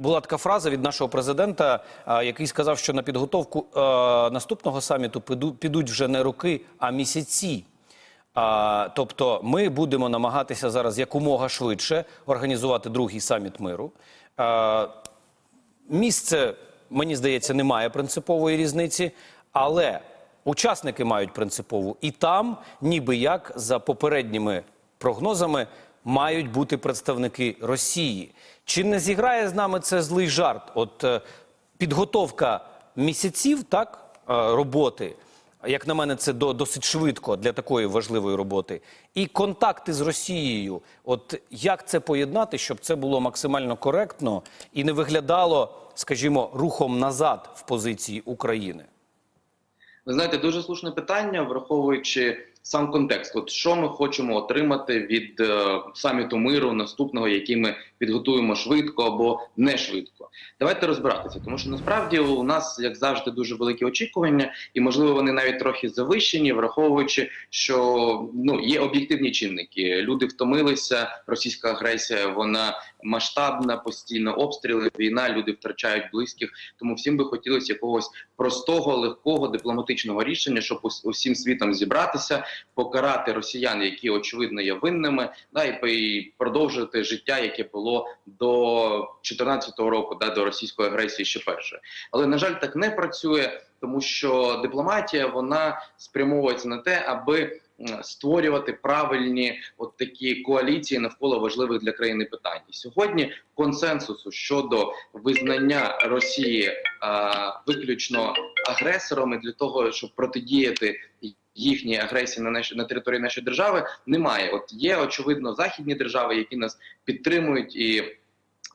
Була така фраза від нашого президента, який сказав, що на підготовку е, наступного саміту підуть вже не роки, а місяці. Тобто, ми будемо намагатися зараз якомога швидше організувати другий саміт миру. А, місце, мені здається, немає принципової різниці, але учасники мають принципову. І там, ніби як за попередніми прогнозами, мають бути представники Росії. Чи не зіграє з нами це злий жарт? От е, підготовка місяців, так, е, роботи. Як на мене, це досить швидко для такої важливої роботи. І контакти з Росією. От як це поєднати, щоб це було максимально коректно і не виглядало, скажімо, рухом назад в позиції України? Ви знаєте, дуже слушне питання, враховуючи сам контекст. От що ми хочемо отримати від е, саміту миру наступного, який ми підготуємо швидко або не швидко. Давайте розбиратися, тому що насправді у нас, як завжди, дуже великі очікування, і можливо вони навіть трохи завищені, враховуючи, що ну є об'єктивні чинники. Люди втомилися, російська агресія вона масштабна, постійно обстріли, війна, люди втрачають близьких. Тому всім би хотілося якогось простого, легкого дипломатичного рішення, щоб усім світом зібратися, покарати росіян, які очевидно є винними, да, і, продовжити життя, яке було до 2014 року, да, до російської агресії ще перше. Але на жаль, так не працює, тому що дипломатія вона спрямовується на те, аби створювати правильні от такі коаліції навколо важливих для країни питань. І сьогодні консенсусу щодо визнання Росії а, виключно агресором і для того, щоб протидіяти їхній агресії на наші на території нашої держави, немає. От є очевидно західні держави, які нас підтримують і.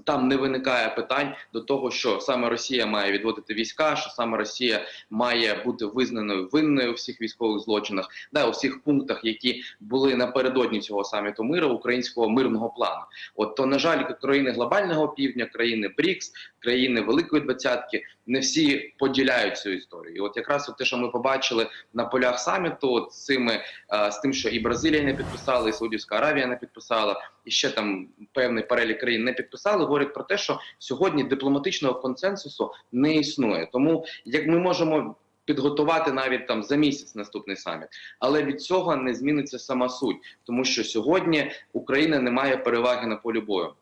Там не виникає питань до того, що саме Росія має відводити війська, що саме Росія має бути визнаною винною у всіх військових злочинах, да у всіх пунктах, які були напередодні цього саміту миру, українського мирного плану. От то на жаль, країни глобального півдня, країни БРІКС, країни Великої Двадцятки не всі поділяють цю історію. І от якраз от те, що ми побачили на полях саміту, от з цими е, з тим, що і Бразилія не підписала, і Саудівська Аравія не підписала, і ще там певний перелік країн не підписали, говорять про те, що сьогодні дипломатичного консенсусу не існує. Тому як ми можемо. Підготувати навіть там за місяць наступний саміт, але від цього не зміниться сама суть, тому що сьогодні Україна не має переваги на полі бою.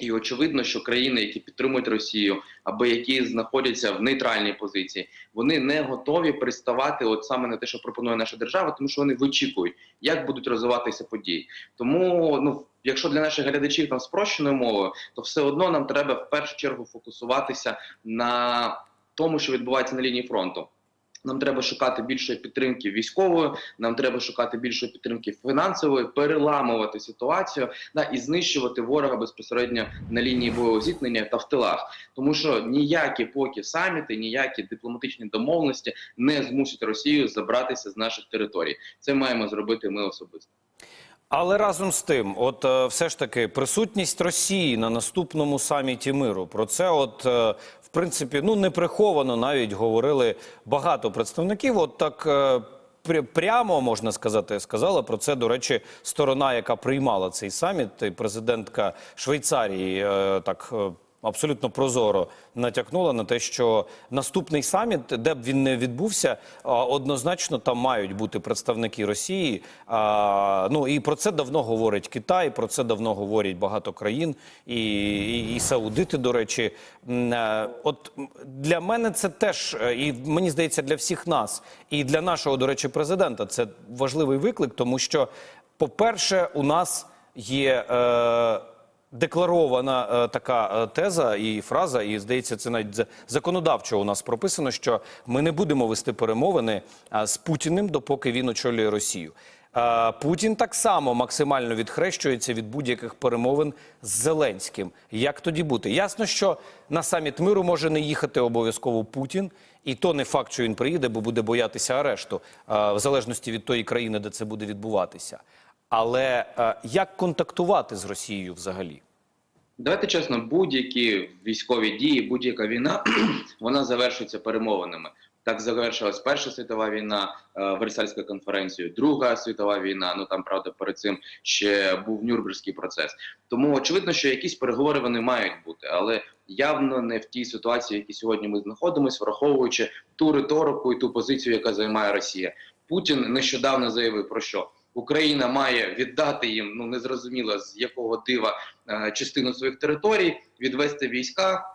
І очевидно, що країни, які підтримують Росію, або які знаходяться в нейтральній позиції, вони не готові приставати от саме на те, що пропонує наша держава, тому що вони вичікують, як будуть розвиватися події. Тому, ну якщо для наших глядачів там спрощеною мовою, то все одно нам треба в першу чергу фокусуватися на тому, що відбувається на лінії фронту. Нам треба шукати більшої підтримки військової, нам треба шукати більшої підтримки фінансової, переламувати ситуацію да, і знищувати ворога безпосередньо на лінії бойового зіткнення та в тилах. Тому що ніякі поки саміти, ніякі дипломатичні домовленості не змусять Росію забратися з наших територій. Це маємо зробити ми особисто. Але разом з тим, от е, все ж таки, присутність Росії на наступному саміті миру. Про це, от е, в принципі, ну не приховано навіть говорили багато представників. От так е, прямо можна сказати, сказала про це, до речі, сторона, яка приймала цей саміт, президентка Швейцарії, так. Абсолютно прозоро натякнула на те, що наступний саміт, де б він не відбувся, однозначно там мають бути представники Росії. Ну і про це давно говорить Китай, про це давно говорять багато країн, і, і, і Саудити, до речі. Е, От для мене це теж, е, і мені здається, для всіх нас, і для нашого, до речі, президента це важливий виклик, тому що, по-перше, у нас є. Е, Декларована е, така е, теза і фраза, і здається, це навіть за- законодавчо у нас прописано, що ми не будемо вести перемовини з Путіним, допоки він очолює Росію. Путін так само максимально відхрещується від будь-яких перемовин з Зеленським. Як тоді бути? Ясно, що на саміт миру може не їхати обов'язково Путін, і то не факт, що він приїде, бо буде боятися арешту, в залежності від тої країни, де це буде відбуватися. Але е, як контактувати з Росією взагалі? Давайте чесно, будь-які військові дії, будь-яка війна, вона завершується перемовинами. Так завершилась Перша світова війна, е, Версальська конференція, Друга світова війна. Ну там правда перед цим ще був Нюрнберзький процес. Тому очевидно, що якісь переговори вони мають бути, але явно не в тій ситуації, в якій сьогодні ми знаходимося, враховуючи ту риторику і ту позицію, яка займає Росія. Путін нещодавно заявив про що Україна має віддати їм ну незрозуміло з якого дива е, частину своїх територій, відвести війська.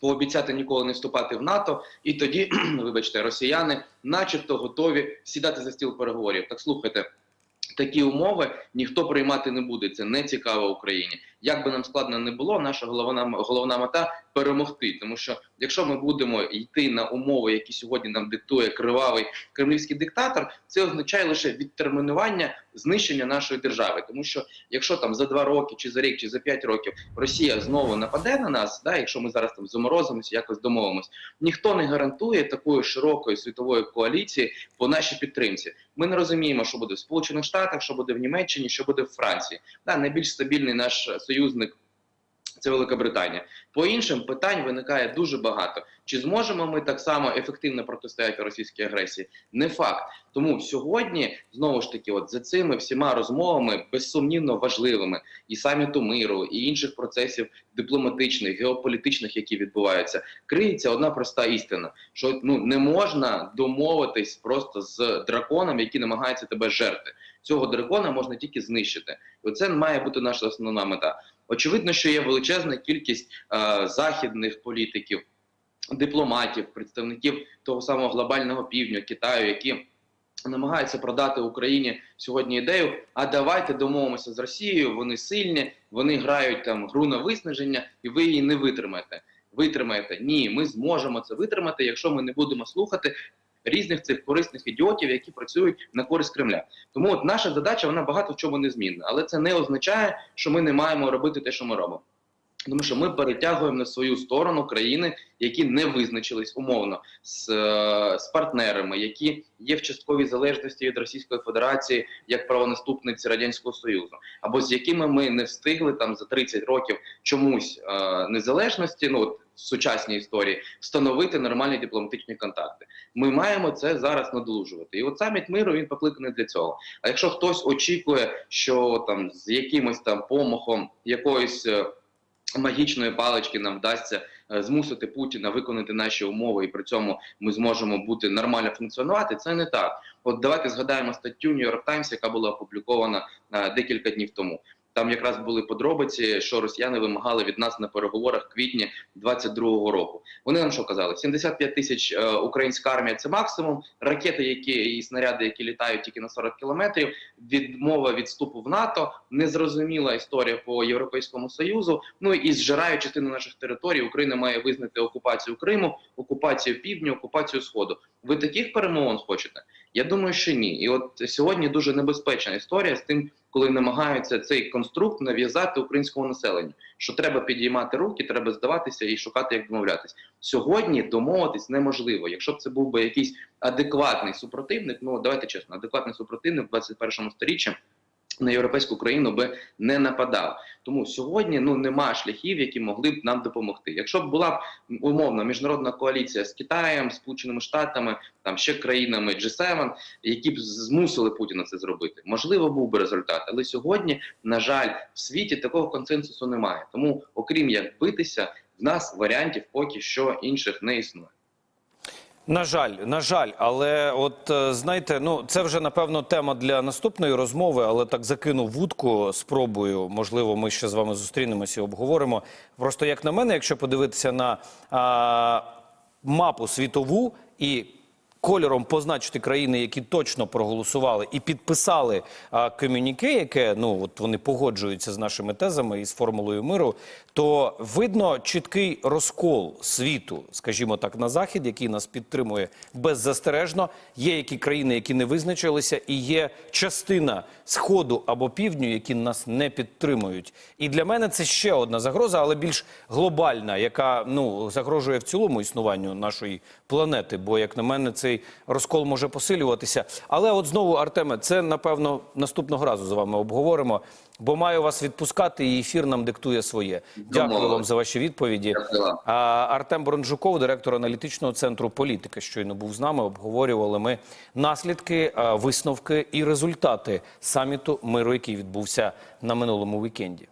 Пообіцяти ніколи не вступати в НАТО, і тоді, вибачте, росіяни, начебто, готові сідати за стіл переговорів. Так слухайте, такі умови ніхто приймати не буде. Це не цікаво Україні. Як би нам складно не було, наша головна головна мета перемогти. Тому що якщо ми будемо йти на умови, які сьогодні нам диктує кривавий кремлівський диктатор, це означає лише відтермінування знищення нашої держави. Тому що якщо там за два роки, чи за рік, чи за п'ять років Росія знову нападе на нас, да, якщо ми зараз там заморозимося, якось домовимось, ніхто не гарантує такої широкої світової коаліції по нашій підтримці. Ми не розуміємо, що буде в Сполучених Штатах, що буде в Німеччині, що буде в Франції. Да, найбільш стабільний наш союзник. Це Велика Британія. По іншим питань виникає дуже багато. Чи зможемо ми так само ефективно протистояти російській агресії? Не факт. Тому сьогодні знову ж таки, от за цими всіма розмовами безсумнівно важливими і саміту миру, і інших процесів дипломатичних, геополітичних, які відбуваються, криється одна проста істина: що ну не можна домовитись просто з драконом, який намагається тебе жерти. Цього дракона можна тільки знищити. Оце має бути наша основна мета. Очевидно, що є величезна кількість е, західних політиків, дипломатів, представників того самого глобального півдня Китаю, які намагаються продати Україні сьогодні ідею. А давайте домовимося з Росією. Вони сильні, вони грають там гру на виснаження, і ви її не витримаєте. Витримаєте? Ні, ми зможемо це витримати, якщо ми не будемо слухати. Різних цих корисних ідіотів, які працюють на користь Кремля, тому от наша задача вона багато в чому не змінна, але це не означає, що ми не маємо робити те, що ми робимо. Тому що ми перетягуємо на свою сторону країни, які не визначились умовно з, е, з партнерами, які є в частковій залежності від Російської Федерації як правонаступниці Радянського Союзу, або з якими ми не встигли там за 30 років чомусь е, незалежності, ну сучасній історії, встановити нормальні дипломатичні контакти. Ми маємо це зараз надолужувати. І от саміт миру він покликаний для цього. А якщо хтось очікує, що там з якимось там помахом якоїсь. е, магічної палички нам вдасться е, змусити Путіна виконати наші умови, і при цьому ми зможемо бути нормально функціонувати. Це не так. От давайте згадаємо статтю New York Times, яка була опублікована е, декілька днів тому. Там якраз були подробиці, що росіяни вимагали від нас на переговорах квітні 22-го року. Вони нам що казали? 75 тисяч е, українська армія це максимум. Ракети, які і снаряди, які літають тільки на 40 кілометрів. Відмова від вступу в НАТО, незрозуміла історія по Європейському Союзу. Ну і зжирають частину наших територій. Україна має визнати окупацію Криму, окупацію Півдня, окупацію Сходу. Ви таких перемовин хочете? Я думаю, що ні. І от сьогодні дуже небезпечна історія з тим, коли намагаються цей конструкт нав'язати українському населенню. Що треба підіймати руки, треба здаватися і шукати, як домовлятись. Сьогодні домовитись неможливо. Якщо б це був би якийсь адекватний супротивник, ну давайте чесно, адекватний супротивник в 21 сторіччі на європейську країну би не нападав. Тому сьогодні ну нема шляхів, які могли б нам допомогти. Якщо б була б умовно міжнародна коаліція з Китаєм, Сполученими Штатами, там ще країнами G7, які б змусили Путіна це зробити, можливо, був би результат. Але сьогодні, на жаль, в світі такого консенсусу немає. Тому, окрім як битися, в нас варіантів поки що інших не існує. На жаль, на жаль, але от е, знаєте, ну це вже напевно тема для наступної розмови, але так закину вудку, спробую. Можливо, ми ще з вами зустрінемося і обговоримо. Просто як на мене, якщо подивитися на а, мапу світову і кольором позначити країни, які точно проголосували і підписали комюніке, яке ну от вони погоджуються з нашими тезами і з формулою миру, то видно чіткий розкол світу, скажімо так, на захід, який нас підтримує беззастережно. Є які країни, які не визначилися, і є частина сходу або півдню, які нас не підтримують. І для мене це ще одна загроза, але більш глобальна, яка ну загрожує в цілому існуванню нашої планети. Бо, як на мене, цей розкол може посилюватися. Але от знову, Артеме, це напевно наступного разу з вами обговоримо. Бо маю вас відпускати, і ефір нам диктує своє. Дякую вам за ваші відповіді. Дякую. А, Артем Бронжуков, директор аналітичного центру політики, щойно був з нами. Обговорювали ми наслідки, висновки і результати саміту миру, який відбувся на минулому вікенді.